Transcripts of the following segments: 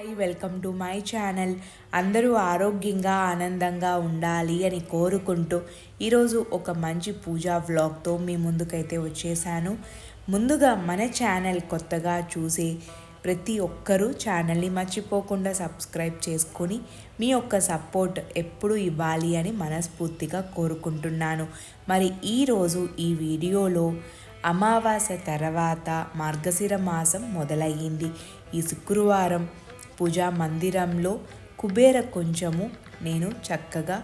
Hi welcome to my channel. అందరూ ఆరోగ్యంగా ఆనందంగా ఉండాలి అని కోరుకుంటూ ఈరోజు ఒక మంచి పూజా వ్లాగ్తో మీ ముందుకైతే వచ్చేసాను. ముందుగా మన ఛానల్ కొత్తగా చూసే ప్రతి ఒక్కరూ ఛానల్ని మర్చిపోకుండా సబ్స్క్రైబ్ చేసుకొని మీ యొక్క సపోర్ట్ ఎప్పుడు ఇవ్వాలి అని మనస్ఫూర్తిగా కోరుకుంటున్నాను. మరి ఈరోజు ఈ వీడియోలో అమావాస్య తర్వాత మార్గశిర మాసం మొదలయ్యింది. ఈ శుక్రవారం పూజా మందిరంలో కుబేర కొంచెము నేను చక్కగా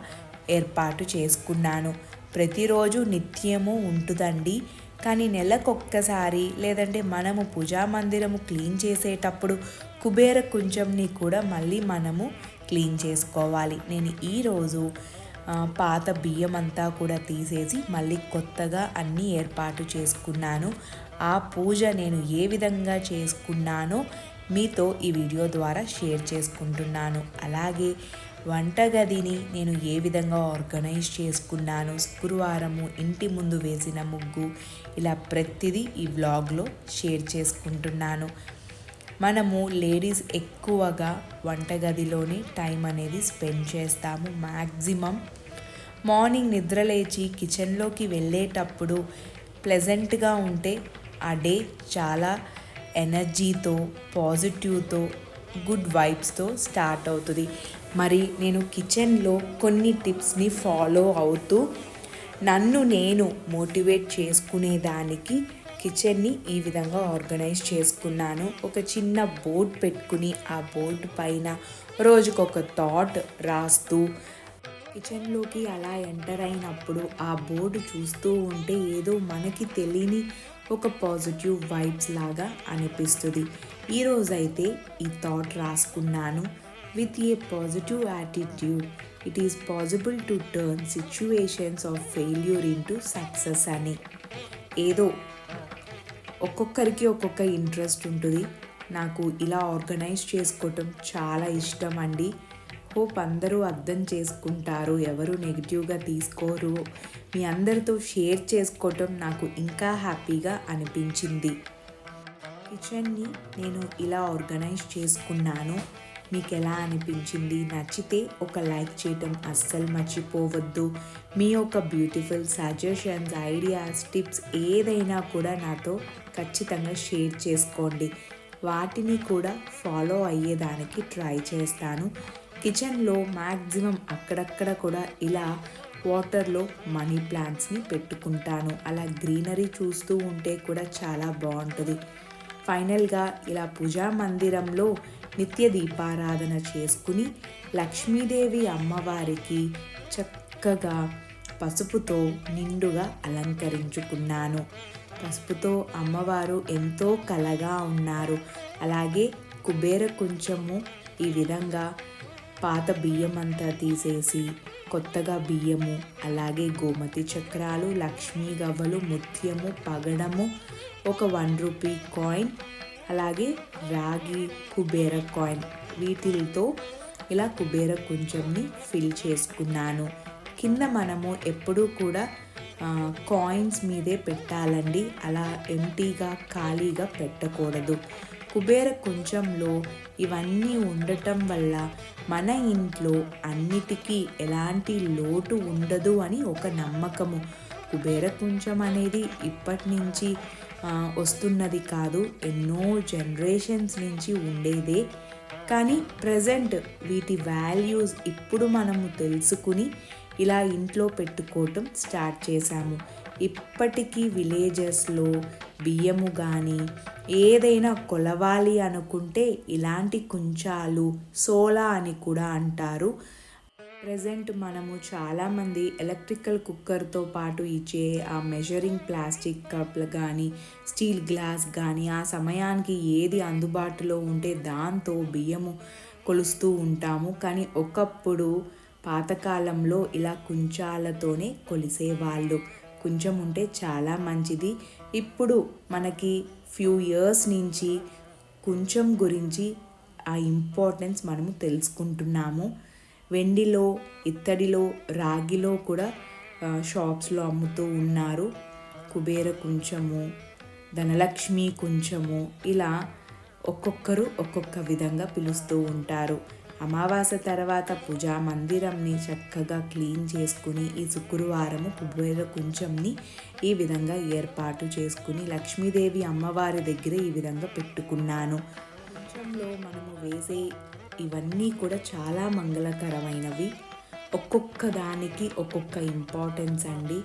ఏర్పాటు చేసుకున్నాను. ప్రతిరోజు నిత్యము ఉంటుందండి. కానీ నెలకొక్కసారి లేదంటే మనము పూజా మందిరము క్లీన్ చేసేటప్పుడు కుబేర కొంచెంని కూడా మళ్ళీ మనము క్లీన్ చేసుకోవాలి. నేను ఈరోజు పాత బియ్యం అంతా కూడా తీసేసి మళ్ళీ కొత్తగా అన్నీ ఏర్పాటు చేసుకున్నాను. ఆ పూజ నేను ఏ విధంగా చేసుకున్నానో మీతో ఈ వీడియో ద్వారా షేర్ చేసుకుంటున్నాను. అలాగే వంటగదిని నేను ఏ విధంగా ఆర్గనైజ్ చేసుకున్నాను శుక్రవారము ఇంటి ముందు వేసిన ముగ్గు ఇలా ప్రతిదీ ఈ వ్లాగ్లో షేర్ చేసుకుంటున్నాను. మనము లేడీస్ ఎక్కువగా వంటగదిలోనే టైం అనేది స్పెండ్ చేస్తాము. మ్యాక్సిమం మార్నింగ్ నిద్రలేచి కిచెన్లోకి వెళ్ళేటప్పుడు ప్లెజెంట్గా ఉంటే ఆ డే చాలా ఎనర్జీతో పాజిటివ్తో గుడ్ వైబ్స్తో స్టార్ట్ అవుతుంది. మరి నేను కిచెన్లో కొన్ని టిప్స్ని ఫాలో అవుతూ నన్ను నేను మోటివేట్ చేసుకునేదానికి కిచెన్ని ఈ విధంగా ఆర్గనైజ్ చేసుకున్నాను. ఒక చిన్న బోర్డ్ పెట్టుకుని ఆ బోర్డు పైన రోజుకొక థాట్ రాస్తూ కిచెన్లోకి అలా ఎంటర్ అయినప్పుడు ఆ బోర్డు చూస్తూ ఉంటే ఏదో మనకి తెలియని ఒక పాజిటివ్ వైబ్స్ లాగా అనిపిస్తుంది. ఈరోజైతే ఈ థాట్ రాసుకున్నాను. With a positive attitude it is possible to turn situations of failure into success అని. ఏదో ఒక్కొక్కరికి ఒక్కొక్క ఇంట్రెస్ట్ ఉంటుంది. నాకు ఇలా ఆర్గనైజ్ చేసుకోవటం చాలా ఇష్టం అండి. హోప్ అందరూ అర్థం చేసుకుంటారు ఎవరు నెగిటివ్గా తీసుకోరు. మీ అందరితో షేర్ చేసుకోవటం నాకు ఇంకా హ్యాపీగా అనిపించింది. కిచెన్ని నేను ఇలా ఆర్గనైజ్ చేసుకున్నాను. మీకు ఎలా అనిపించింది? నచ్చితే ఒక లైక్ చేయటం అస్సలు మర్చిపోవద్దు. మీ యొక్క బ్యూటిఫుల్ సజెషన్స్ ఐడియాస్ టిప్స్ ఏదైనా కూడా నాతో ఖచ్చితంగా షేర్ చేసుకోండి. వాటిని కూడా ఫాలో అయ్యేదానికి ట్రై చేస్తాను. కిచెన్లో మ్యాక్సిమం అక్కడక్కడ కూడా ఇలా వాటర్లో మనీ ప్లాంట్స్ని పెట్టుకుంటాను. అలా గ్రీనరీ చూస్తూ ఉంటే కూడా చాలా బాగుంటుంది. ఫైనల్గా ఇలా పూజా మందిరంలో నిత్య దీపారాధన చేసుకుని లక్ష్మీదేవి అమ్మవారికి చక్కగా పసుపుతో నిండుగా అలంకరించుకున్నాను. పసుపుతో అమ్మవారు ఎంతో కలగా ఉన్నారు. అలాగే కుబేర కొంచెము ఈ విధంగా పాత బియ్యం అంతా తీసేసి కొత్తగా బియ్యము అలాగే గోమతి చక్రాలు లక్ష్మీ గవ్వలు ముత్యము పగడము ఒక వన్ రూపీ కాయిన్ అలాగే రాగి కుబేర కాయిన్ వీటితో ఇలా కుబేర కొంచెంని ఫిల్ చేసుకున్నాను. కింద మనము ఎప్పుడూ కూడా కాయిన్స్ మీదే పెట్టాలండి. అలా ఎంటీగా ఖాళీగా పెట్టకూడదు. కుబేర కొంచెంలో ఇవన్నీ ఉండటం వల్ల మన ఇంట్లో అన్నిటికీ ఎలాంటి లోటు ఉండదు అని ఒక నమ్మకము. కుబేర కొంచెం అనేది ఇప్పటి నుంచి వస్తున్నది కాదు. ఎన్నో జనరేషన్స్ నుంచి ఉండేదే. కానీ ప్రజెంట్ వీటి వాల్యూస్ ఇప్పుడు మనము తెలుసుకుని ఇలా ఇంట్లో పెట్టుకోవటం స్టార్ట్ చేశాము. ఇప్పటికీ విలేజెస్లో బియ్యము కానీ ఏదైనా కొలవాలి అనుకుంటే ఇలాంటి కుంచాలు సోలా అని కూడా అంటారు. ప్రజెంట్ మనము చాలామంది ఎలక్ట్రికల్ కుక్కర్తో పాటు ఇచ్చే ఆ మెజరింగ్ ప్లాస్టిక్ కప్లు కానీ స్టీల్ గ్లాస్ కానీ ఆ సమయానికి ఏది అందుబాటులో ఉంటే దాంతో బియ్యము కొలుస్తూ ఉంటాము. కానీ ఒకప్పుడు పాతకాలంలో ఇలా కుంచాలతోనే కొలిసేవాళ్ళు. కొంచెం ఉంటే చాలా మంచిది. ఇప్పుడు మనకి ఫ్యూ ఇయర్స్ నుంచి కొంచెం గురించి ఆ ఇంపార్టెన్స్ మనము తెలుసుకుంటున్నాము. వెండిలో ఇత్తడిలో రాగిలో కూడా షాప్స్లో అమ్ముతూ ఉన్నారు. కుబేర కొంచెము ధనలక్ష్మి కొంచెము ఇలా ఒక్కొక్కరు ఒక్కొక్క విధంగా పిలుస్తూ ఉంటారు. అమావాస్య తర్వాత పూజా మందిరంని చక్కగా క్లీన్ చేసుకుని ఈ శుక్రవారము కుబేర కుంచంని ఈ విధంగా ఏర్పాటు చేసుకుని లక్ష్మీదేవి అమ్మవారి దగ్గర ఈ విధంగా పెట్టుకున్నాను. కుంచంలో మనము వేసే ఇవన్నీ కూడా చాలా మంగళకరమైనవి. ఒక్కొక్క దానికి ఒక్కొక్క ఇంపార్టెన్స్ అండి.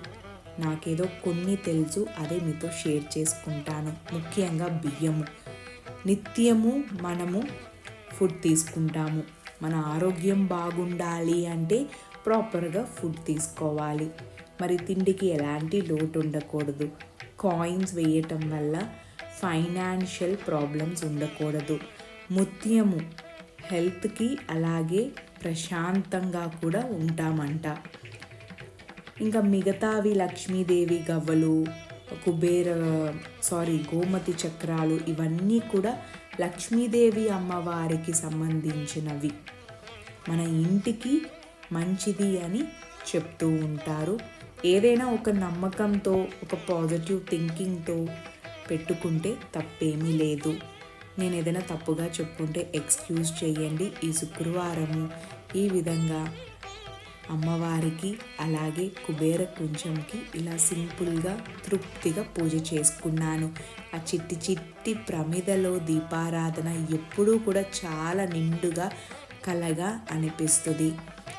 నాకేదో కొన్ని తెలుసు అదే మీతో షేర్ చేసుకుంటాను. ముఖ్యంగా బియ్యము. నిత్యము మనము ఫుడ్ తీసుకుంటాము. మన ఆరోగ్యం బాగుండాలి అంటే ప్రాపర్గా ఫుడ్ తీసుకోవాలి. మరి తిండికి ఎలాంటి లోటు ఉండకూడదు. కాయిన్స్ వేయటం వల్ల ఫైనాన్షియల్ ప్రాబ్లమ్స్ ఉండకూడదు. ముత్యము హెల్త్కి అలాగే ప్రశాంతంగా కూడా ఉంటామంట. ఇంకా మిగతావి లక్ష్మీదేవి గవ్వలు కుబేర సారీ గోమతి చక్రాలు ఇవన్నీ కూడా లక్ష్మీదేవి అమ్మవారికి సంబంధించినవి. మన ఇంటికి మంచిది అని చెప్తూ ఉంటారు. ఏదైనా ఒక నమ్మకంతో ఒక పాజిటివ్ థింకింగ్తో పెట్టుకుంటే తప్పేమీ లేదు. నేను ఏదైనా తప్పుగా చెప్పుంటే ఎక్స్క్యూజ్ చేయండి. ఈ శుక్రవారము ఈ విధంగా అమ్మవారికి అలాగే కుబేర కుంచంకి ఇలా సింపుల్గా తృప్తిగా పూజ చేసుకున్నాను. ఆ చిట్టి చిట్టి ప్రమిదలో దీపారాధన ఎప్పుడూ కూడా చాలా నిండుగా కలగా అనిపిస్తుంది.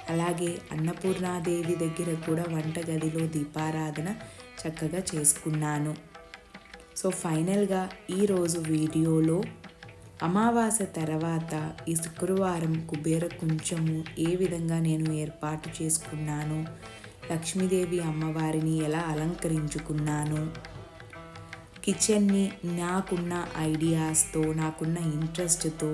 అలాగే అన్నపూర్ణాదేవి దగ్గర కూడా వంటగదిలో దీపారాధన చక్కగా చేసుకున్నాను. సో ఫైనల్గా ఈరోజు వీడియోలో అమావాస్య తర్వాత ఈ శుక్రవారం కుబేర కుంచము ఏ విధంగా నేను ఏర్పాటు చేసుకున్నాను లక్ష్మీదేవి అమ్మవారిని ఎలా అలంకరించుకున్నాను కిచెన్ని నాకున్న ఐడియాస్తో నాకున్న ఇంట్రెస్ట్తో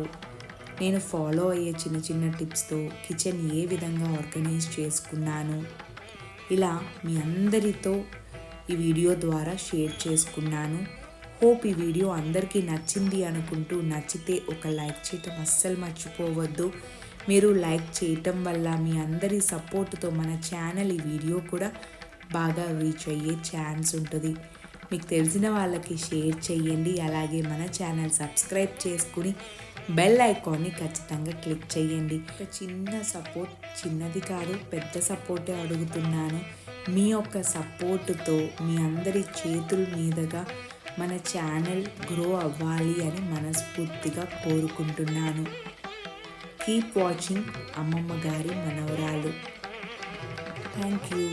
నేను ఫాలో అయ్యే చిన్న చిన్న టిప్స్తో కిచెన్ ఏ విధంగా ఆర్గనైజ్ చేసుకున్నాను? ఇలా మీ అందరితో ఈ వీడియో ద్వారా షేర్ చేసుకున్నాను. హోప్ ఈ వీడియో అందరికీ నచ్చింది అనుకుంటూ నచ్చితే ఒక లైక్ చేయటం అస్సలు మర్చిపోవద్దు. మీరు లైక్ చేయటం వల్ల మీ అందరి సపోర్ట్తో మన ఛానల్ ఈ వీడియో కూడా బాగా రీచ్ అయ్యే ఛాన్స్ ఉంటుంది. మీకు తెలిసిన వాళ్ళకి షేర్ చేయండి. అలాగే మన ఛానల్ సబ్స్క్రైబ్ చేసుకుని బెల్ ఐకాన్ని ఖచ్చితంగా క్లిక్ చేయండి. ఒక చిన్న సపోర్ట్ చిన్నది కాదు పెద్ద సపోర్టే అడుగుతున్నాను. మీ యొక్క సపోర్టుతో మీ అందరి చేతుల మీదుగా మన ఛానల్ గ్రో అవ్వాలి అని మనస్ఫూర్తిగా కోరుకుంటున్నాను. కీప్ వాచింగ్ అమ్మమ్మ గారి మనవరాలు. Thank you.